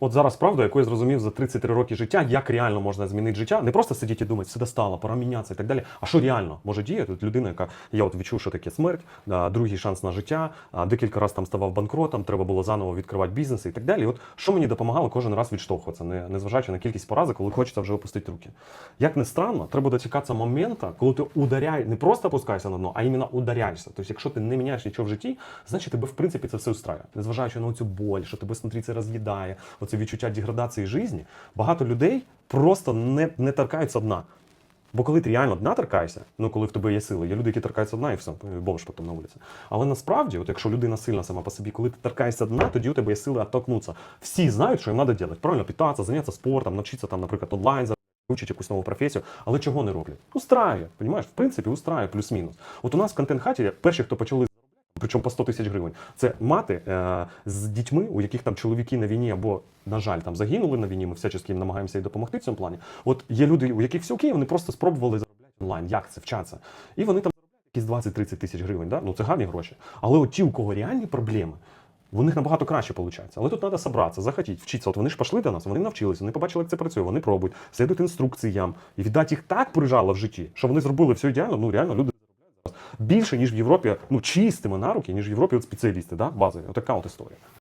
От зараз правда, яку я зрозумів за 33 роки життя, як реально можна змінити життя, не просто сидіти і думати, все достало, пора мінятися і так далі. А що реально може діяти? От людина, яка я от відчув, що таке смерть, другий шанс на життя, декілька разів там ставав банкротом, треба було заново відкривати бізнес і так далі. От що мені допомагало кожен раз відштовхуватися, не, незважаючи на кількість поразок, коли хочеться вже опустити руки. Як не странно, треба дочекатися моменту, коли ти ударяй, не просто опускаєшся на дно, а іменно ударяєшся. Тобто, якщо ти не міняєш нічого в житті, значить тебе в принципі це все устраює. Незважаючи на цю боль, що тебе внутрі це роз'їдає, оце відчуття деградації житті, багато людей просто не, не торкаються дна. Бо коли ти реально дна торкаєшся, ну коли в тебе є сили, є люди, які торкаються дна і все, бомж потім на вулиці. Але насправді, от якщо людина сильна сама по собі, коли ти торкаєшся дна, тоді у тебе є сили оттолкнутися. Всі знають, що їм треба робити. Правильно питатися, зайнятися спортом, навчитися там, наприклад, онлайн Вчить якусь нову професію, але чого не роблять? Устраює, понімаєш? В принципі, устраює плюс-мінус. От у нас в контент-хаті перші, хто почали причому по 100 тисяч гривень, це мати е, з дітьми, у яких там чоловіки на війні або, на жаль, там загинули на війні. Ми всячески їм намагаємося і допомогти в цьому плані. От є люди, у яких все окей, вони просто спробували заробляти онлайн. Як це вчаться? І вони там заробляють якісь 20-30 тисяч гривень. Да? Ну це гарні гроші. Але от ті, у кого реальні проблеми. У них набагато краще виходить. Але тут треба зібратися, захотіти, вчитися. От вони ж пішли до нас, вони навчилися, вони побачили, як це працює, вони пробують, слідують інструкціям. І віддати їх так прижало в житті, що вони зробили все ідеально. Ну реально люди більше, ніж в Європі, ну чистими на руки, ніж в Європі от спеціалісти, да, базові. Отака от історія.